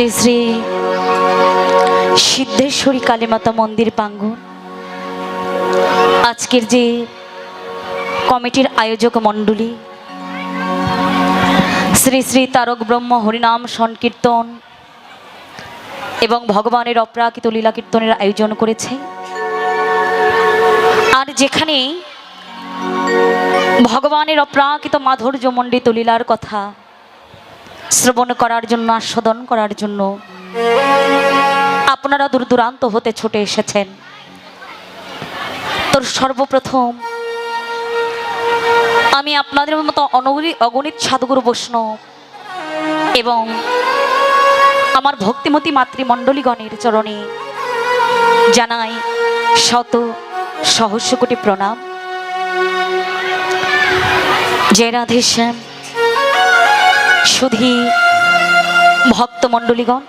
শ্রী শ্রী সিদ্ধেশ্বরী কালীমাতা মন্দির প্রাঙ্গণ। আজকের যে কমিটির আয়োজক মণ্ডলী, শ্রী শ্রী তারক ব্রহ্ম হরিনাম সংকীর্তন এবং ভগবানের অপ্রাকৃত লীলা কীর্তনের আয়োজন করেছে। আর যেখানে ভগবানের অপ্রাকৃত মাধুর্য মণ্ডিত লীলার কথা শ্রবণ করার জন্য, আস্বাদন করার জন্য। আপনারা দূর দূরান্ত হতে ছুটে এসেছেন। তোর সর্বপ্রথম, আমি আপনাদের মতো অনগণিত অগণিত সাধুগুরু বৈষ্ণব এবং আমার ভক্তিমতী মাতৃমণ্ডলীগণের চরণে জানাই শত সহস্র কোটি প্রণাম। জয় রাধে শ্যাম। সুধী ভক্তমণ্ডলীগণ,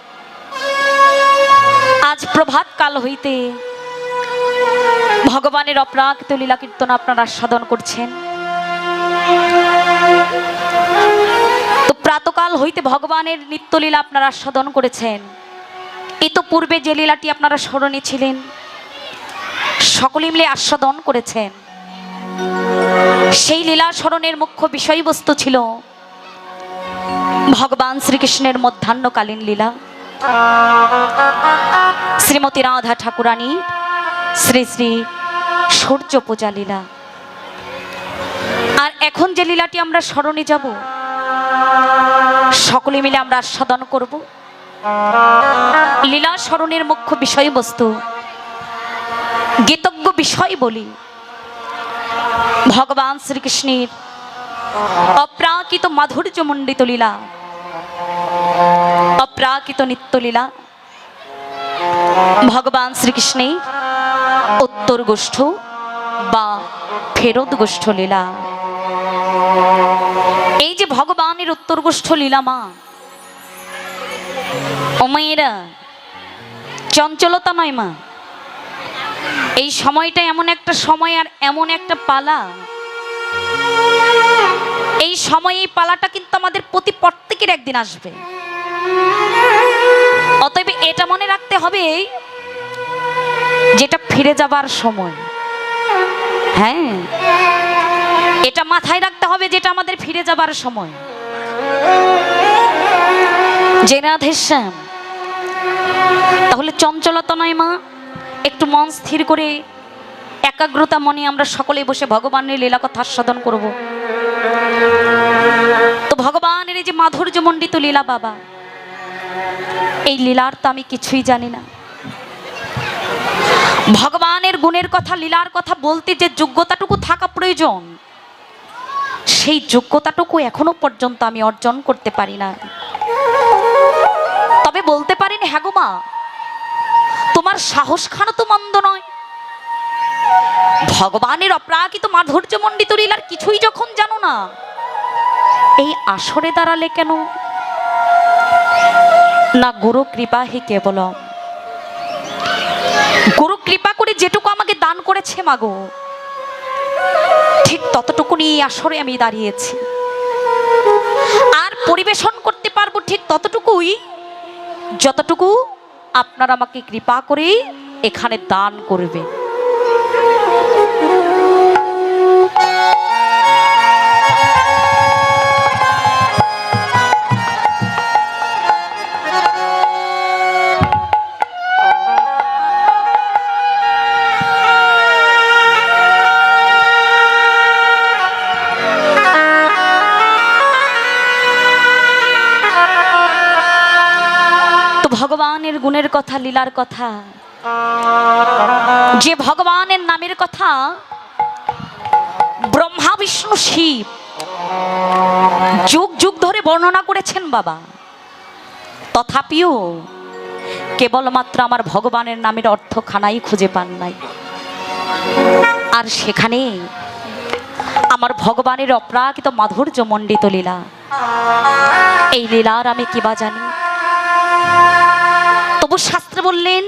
আজ প্রভাত কাল হইতে ভগবানের অপ্রাকৃত লীলা কীর্তন আপনারা আস্বাদন করছেন। তো প্রাতকাল হইতে ভগবানের নিত্যলীলা আপনারা আস্বাদন করেছেন। তো পূর্বে যে লীলাটি আপনারা স্মরণে ছিলেন, সকলে মিলে আস্বাদন করেছেন। সেই লীলা স্মরণের মুখ্য বিষয়বস্তু ছিল ভগবান শ্রীকৃষ্ণের মধ্যাহ্নকালীন লীলা। শ্রীমতী রাধা ঠাকুরানী শ্রী শ্রী সূর্য পূজা লীলা। আর এখন যে লীলাটি আমরা স্মরণে যাব, সকলে মিলে আমরা আস্বাদন করব। লীলা স্মরণের মুখ্য বিষয়বস্তু, গীতজ্ঞ বিষয় বলি, ভগবান শ্রীকৃষ্ণের অপ্রাকৃত মাধুর্য মণ্ডিত লীলা অপ্রাকৃত নিত্যলীলা ভগবান শ্রীকৃষ্ণের উত্তর গোষ্ঠ বা ফেরত গোষ্ঠ লীলা এই যে ভগবানের উত্তর গোষ্ঠ লীলা মা ও মেয়েরা চঞ্চলতা নয় মা এই সময়টা এমন একটা সময় আর এমন একটা পালা এই সময়, এই পালাটা কিন্তু আমাদের প্রতি প্রত্যেকের একদিন আসবে। অতএব এটা মনে রাখতে হবে, যেটা ফিরে যাবার সময়। হ্যাঁ এটা মাথায় রাখতে হবে, যেটা আমাদের ফিরে যাবার সময়। যে রাধেশ্যাম তাহলে চঞ্চলতা নয় মা? একটু মন স্থির করে, একাগ্রতা মনে আমরা সকলে বসে ভগবানের লীলা কথা আস্বাদন করব। তো ভগবানের এই যে মাধুর্য মণ্ডিত লীলা বাবা, এই লীলার তো আমি কিছুই জানি না। ভগবানের গুণের কথা, লীলার কথা বলতে যে যোগ্যতাটুকু থাকা প্রয়োজন, সেই যোগ্যতাটুকু এখনও পর্যন্ত আমি অর্জন করতে পারি না। তবে বলতে পারেন হ্যাঁ গো মা, তোমার সাহস খানো তো মন্দ নয়। ভগবানের অপ্রাকৃত মাধুর্য মণ্ডিত লীলার কিছুই যখন জানো না, এই আসরে দাঁড়ালে কেন? না গুরু কৃপা হে কেবল গুরু কৃপা করে যেটুকু আমাকে দান করেছে মাগো, ঠিক ততটুকু নিয়ে আসরে আমি দাঁড়িয়েছি। আর পরিবেশন করতে পারব ঠিক ততটুকুই, যতটুকু আপনারা আমাকে কৃপা করে এখানে দান করবে তো ভগবানের গুণের কথা লীলার কথা। যে ভগবানের নামের কথা ব্রহ্মা, বিষ্ণু, শিব যুগ যুগ ধরে বর্ণনা করেছেন বাবা। তথাপিও কেবলমাত্র আমার ভগবানের নামের অর্থ খানাই খুঁজে পান নাই। আর সেখানে আমার ভগবানের অপ্রাকৃত মাধুর্য মণ্ডিত লীলা। এই লীলার আমি কিবা জানি? তবু শাস্ত্রে বললেন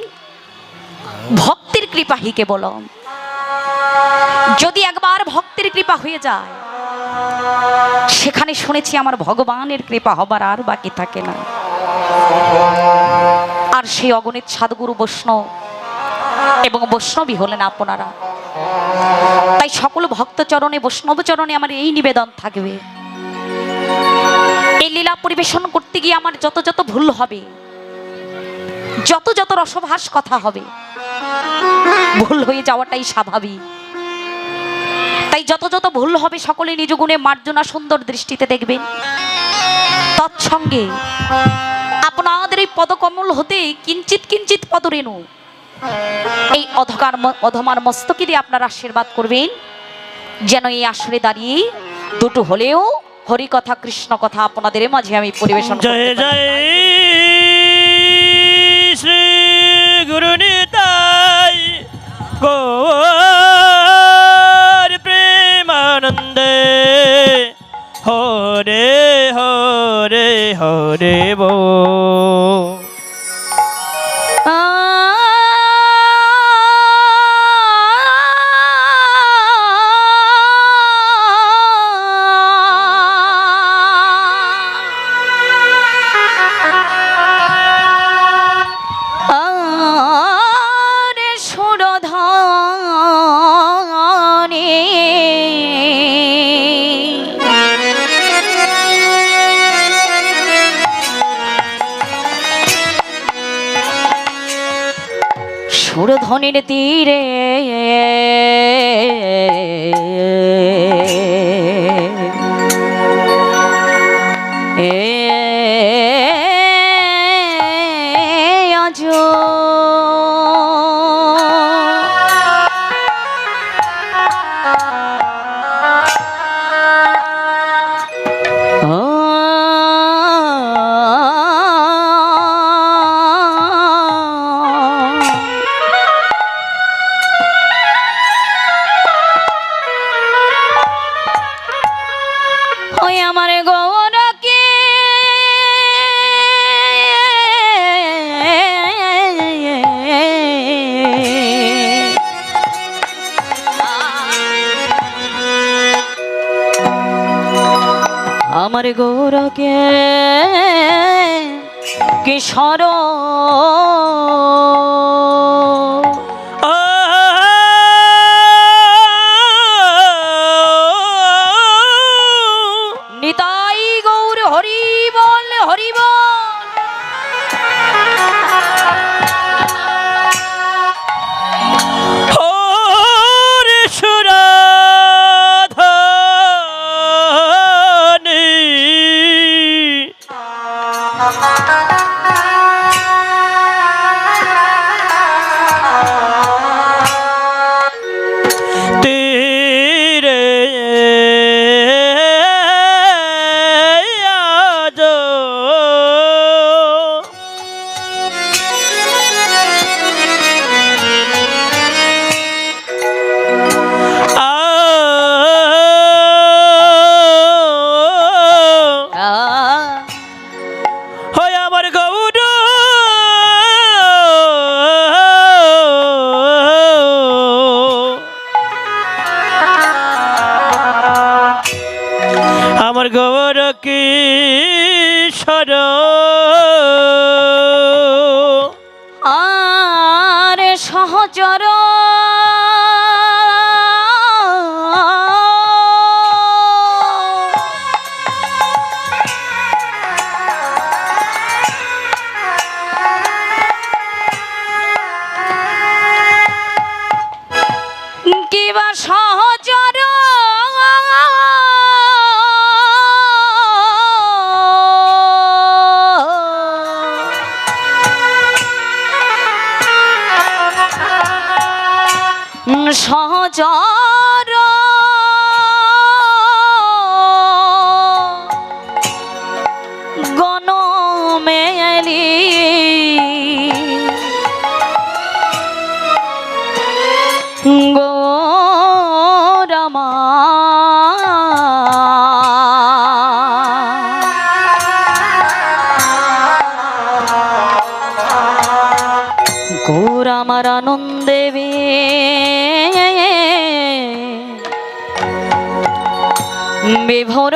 ভক্তির কৃপা হি কেবল যদি একবার ভক্তির কৃপা হয়ে যায়, সেখানে শুনেছি আমার ভগবানের কৃপা হবার আর বাকি থাকে না। আর সেই অগণিত সাধুগুরু বৈষ্ণব এবং বৈষ্ণবী হলেন আপনারা। তাই সকল ভক্ত চরণে, বৈষ্ণব চরণে আমার এই নিবেদন থাকবে। এই লীলা পরিবেশন করতে গিয়ে আমার যত যত ভুল হবে যত যত রসভাস কথা হবে ভুল হয়ে যাওয়াটাই স্বাভাবিক। তাই যত যত ভুল হবে সকলে নিজ গুণে মার্জনা সুন্দর দৃষ্টিতে দেখবেন। তৎসঙ্গে আপনাদের এই পদকমল হতে কিঞ্চিত কিঞ্চিত পদরেণু এই অধকার অধমার মস্তকে দিয়ে আপনারা আশীর্বাদ করবেন যেন এই আসরে দাঁড়িয়ে দুটো হলেও হরি কথা কৃষ্ণ কথা আপনাদের মাঝে আমি পরিবেশন জয় জয়। শ্রী গুরু নিতাই গৌর প্রেমানন্দে। হরে হরে হরে বো সুরধনের কিশোর সহচর গণ মেলি গোরমা গৌর আমার বিভোর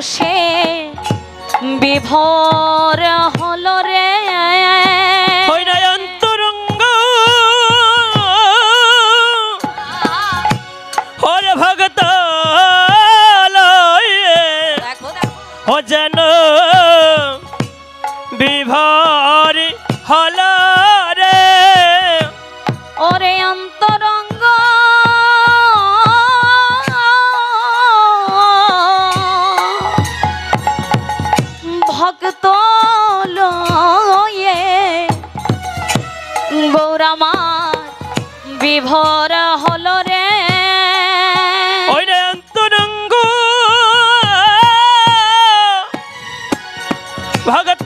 সে বিভোর গৌরামার বিভোর হল রে। অন্তরঙ্গ। ভগত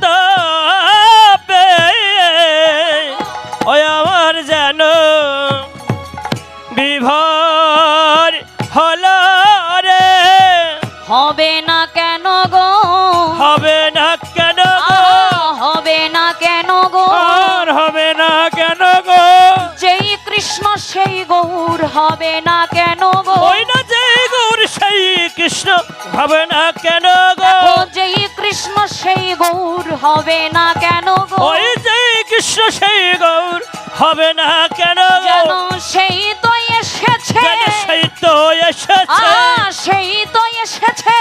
সেই গৌর হবে না কেন গো? ওই না যে গৌর সেই কৃষ্ণ হবে না কেন গো? যেই কৃষ্ণ সেই গৌর হবে না কেন গো? ওই যে কৃষ্ণ সেই গৌর হবে না কেন গো? যেন সেই তো এসেছে। সেই তো এসেছে। সেই তো এসেছে।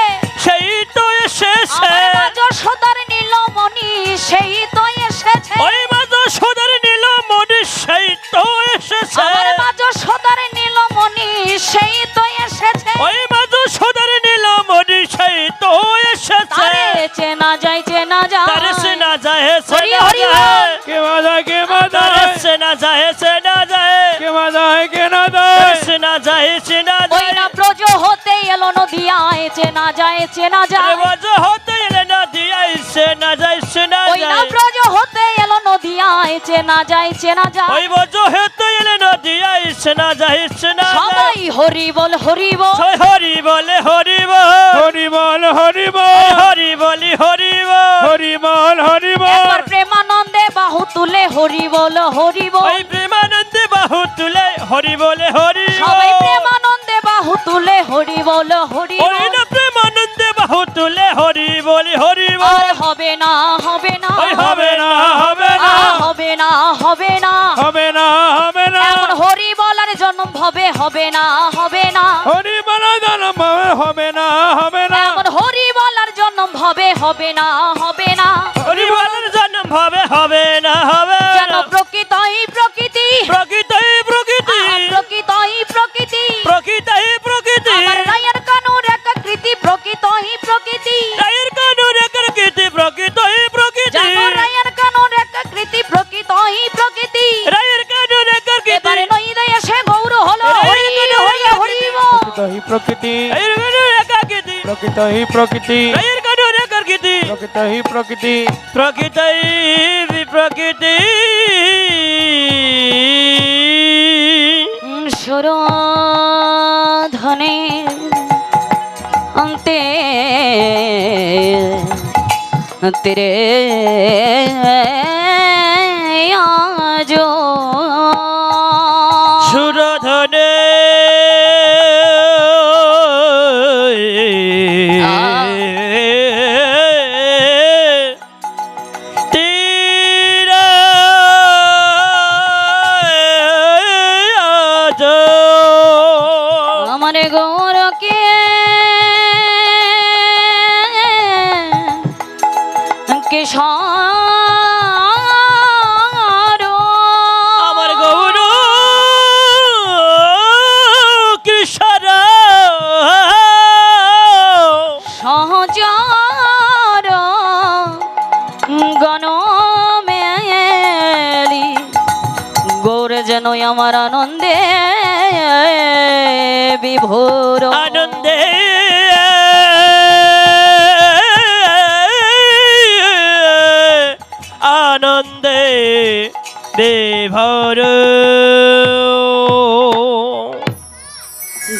বাজায় সে না যায় সে না যায় কে কে না যায় সে না যায় সে না ওই যায় না ব্রজ হতে এলো নদিয়ায় চেনা যায় চেনা আরে যায় বাজ হতে এলে না দিয়াই সে না যায় সে না ওই না যায় ব্রজ হতে এলো নদিয়ায় চেনা যায় চেনা যায় ওই বাজ হতে এলে না দিয়াই সে না যায় সে না যায় সবাই হরি বল হরি বল সবাই হরি বলে হরি বল হরি বল হরি বল হরি বলি হরি বল হরি বল হরি বল হরি বল হরি বল। ওই প্রেমানন্দে বাহু তুলে হরি বলে হরি সবাই। প্রেমানন্দে বাহু তুলে হরি বল হরি ওই না প্রেমানন্দে বাহু তুলে হরি বলি হরি বল। হবে না হবে না। ওই হবে না হবে না। হবে না হবে না। হবে না হবে না। এমন হরি বলার জন্ম হবে হবে না হবে না। হরি বলা জন্ম হবে না হবে না। এমন হরি বলার জন্ম হবে হবে বলার না একাকৃতি প্রকৃত হি প্রকৃতি। এর কানু একাকৃতি প্রকৃত হি প্রকৃতি। প্রকৃতই বিপ্রকৃতি সুরধনের অন্তে তেরে আনন্দে বিভোর। আনন্দে। আনন্দে দেভর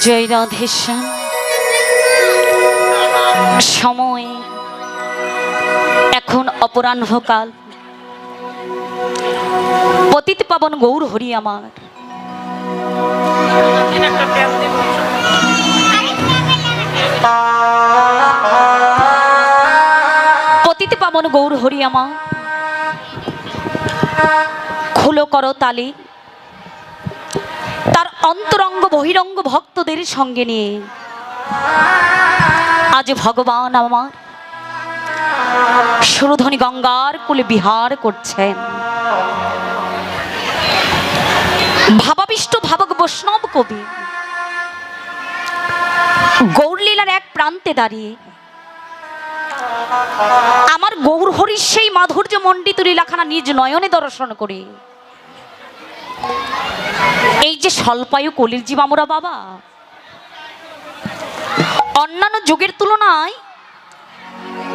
জয় রাধেশ্যাম সময়। এখন অপরাহ্নকাল। পতিত পাবন গৌর হরি আমার। পতিত পাবন গৌর হরি আমার খুলো করো তালি। তার অন্তরঙ্গ বহিরঙ্গ ভক্তদের সঙ্গে নিয়ে। আজ ভগবান আমার সুরধনী গঙ্গার কুলে বিহার করছেন। ভাবাবিষ্ট ভাবক বৈষ্ণব কবি। গৌরলীলার এক প্রান্তে দাঁড়িয়ে আমার গৌর হরির সেই মাধুর্য মণ্ডিত লীলাখানা নিজ নয়নে দর্শন করে। এই যে স্বল্পায়ু কলির জীব আমরা বাবা, অন্যান্য যুগের তুলনায়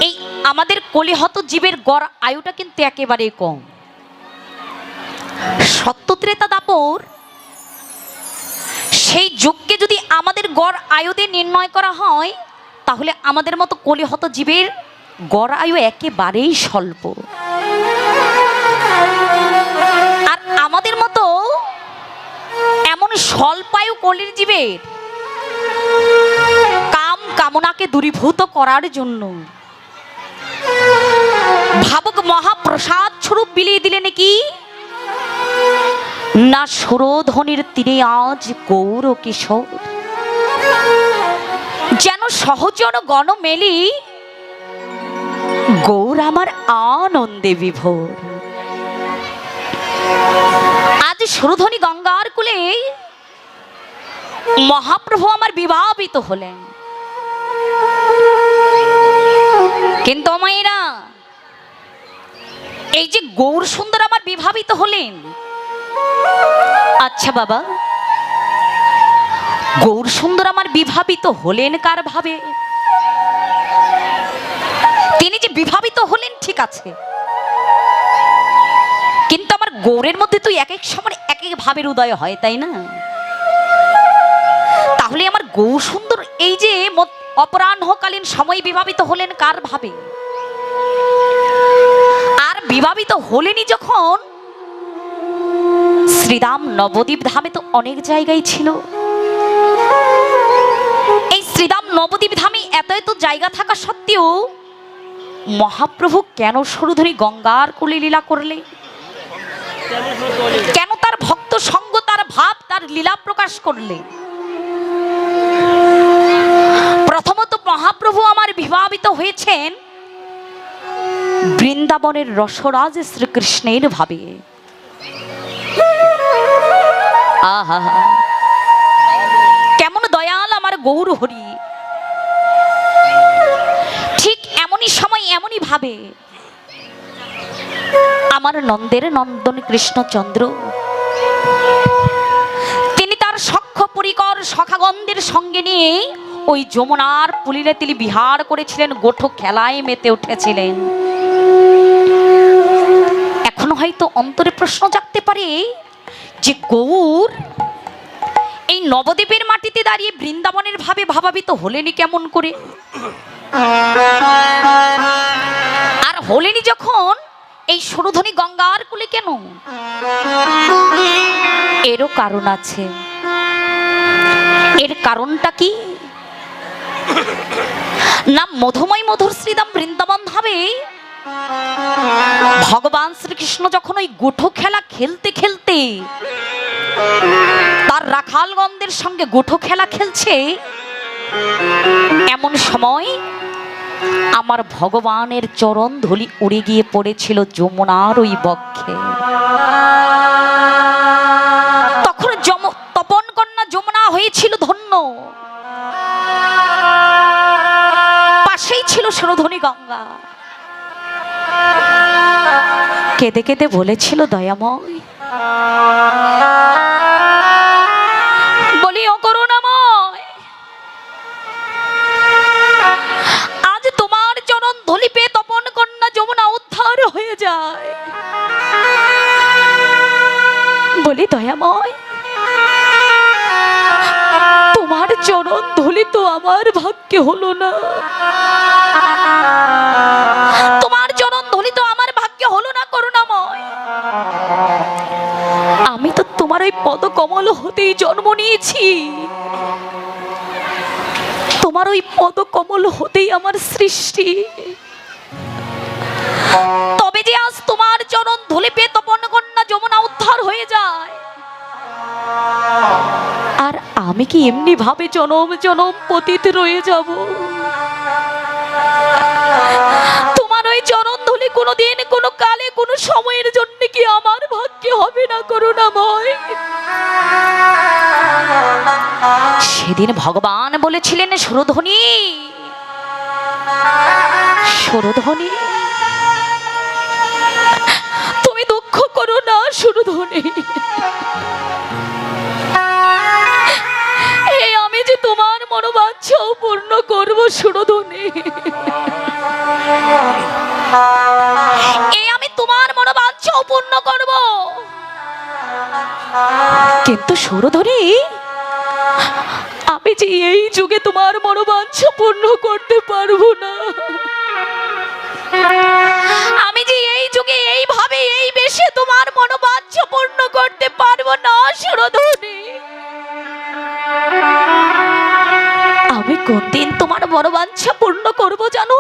এই আমাদের কলিহত জীবের গড় আয়ুটা কিন্তু একেবারেই কম। সত্যত্রেতা দাপর সেই যুগকে যদি আমাদের গড় আয়ুতে নির্ণয় করা হয়, তাহলে আমাদের মতো কলিহত জীবের গড় আয়ু একেবারেই স্বল্প। আর আমাদের মতো এমন স্বল্পায়ু কলির জীবের কাম কামনাকে দূরীভূত করার জন্য ভাবক মহাপ্রসাদ স্বরূপ বিলিয়ে দিলেন কি না সুরধ্বনির তীরে আজ গৌর কিশোর। যেন সহজন গণ মেলি, গৌর আমার আনন্দে বিভোর। আজ সুরধ্বনি গঙ্গার কুলে মহাপ্রভু আমার বিবাহিত হলেন। কিন্তু মায়েরা এই যে গৌর সুন্দর আমার বিভাবিত হলেন আচ্ছা বাবা। গৌর সুন্দর আমার বিভাবিত হলেন কার ভাবে? তিনি যে বিভাবিত হলেন, ঠিক আছে। কিন্তু আমার গৌরের মধ্যে তো এক এক সময় এক এক ভাবের উদয় হয়, তাই না? তাহলে আমার গৌর সুন্দর এই যে অপরাহ্নকালীন সময় বিভাবিত হলেন কার ভাবে? আর বিভাবিত হলেনই যখন শ্রীরাম নবদ্বীপ ধামে তো অনেক জায়গায় ছিল। এই শ্রীরাম নবদ্বীপ ধামে এত এত জায়গা থাকা সত্ত্বেও মহাপ্রভু কেন সরুধনী গঙ্গার কুলে লীলা করলে? কেন তার ভক্ত সঙ্গ, তার ভাব, তার লীলা প্রকাশ করলে? প্রথমত মহাপ্রভু আমার বিভাবিত হয়েছেন বৃন্দাবনের রসরাজ শ্রীকৃষ্ণের ভাবে। আহা। কেমন দয়াল আমার গৌর হরি। ঠিক এমনই সময় এমনই ভাবে। আমার নন্দের নন্দন কৃষ্ণচন্দ্র। তিনি তার সখ্য পরিকর সখাগন্ধের সঙ্গে নিয়ে ওই যমুনার পুলিরে তিনি বিহার করেছিলেন, গোঠো খেলায় মেতে উঠেছিলেন। এখন হয়তো অন্তরে প্রশ্ন জাগতে পারে যে গৌর, এই নবদ্বীপের মাটিতে দাঁড়িয়ে বৃন্দাবনের ভাবে ভাবাবিত হলেনি কেমন করে? আর হলেনি যখন এই সুরধনী গঙ্গার কুলে কেন? এরও কারণ আছে। এর কারণটা কি? না মধুময় মধুর শ্রীদাম বৃন্দাবন ধাবে ভগবান শ্রীকৃষ্ণ যখন ওই গুঠো খেলা খেলতে খেলতে তার রাখালগণদের সঙ্গে গুঠো খেলা খেলছে, এমন সময় আমার ভগবানের চরণ ধলি উড়ে গিয়ে পড়েছিল যমুনার ওই বক্ষে। তখন যম, তপন কন্যা যমুনা হয়েছিল ধন্য। পাশেই ছিল সুরধনী গঙ্গা। কেঁদে কেঁদে বলেছিল, দয়াময়। বলি, ও করুণাময়। আজ তোমার চরণ ধলি পেয়ে তপন কন্যা যমুনা উদ্ধার হয়ে যায়। বলি, দয়াময়, তোমার চরণ ধলি তো আমার ভাগ্যে হলো না। জন্ম নিয়েছি। তোমার ওই পদ কমল হতেই আমার সৃষ্টি। তবে যে আজ তোমার চরণ ধুলে পেয়ে তপন কন্যা যমুনা উদ্ধার হয়ে যায়। আর আমি কি এমনি ভাবে জনম জনম পতিত রয়ে যাব? কোনো দিন কোনো কালে, কোনো সময়ের জন্য কি আমার ভাগ্যে হবে না করুণাময়? সেদিন ভগবান বলেছিলেন, সুরধ্বনি সুরধ্বনি, তুমি দুঃখ করো না, সুরধ্বনি। তোমার মনোবাঞ্ছাও পূর্ণ করব, সুরধনে। এই আমি তোমার মনোবাঞ্ছাও পূর্ণ করব। কিন্তু সুরধনি, আমি যে এই যুগে তোমার মনোবাঞ্ছ পূর্ণ করতে পারব না। আমি যে এই যুগে এইভাবে এই বেশে তোমার মনোবাঞ্ছা পূর্ণ করতে পারব না সুরধরি আমি কোনদিন তোমার মনোবাঞ্ছা পূর্ণ করব জানো?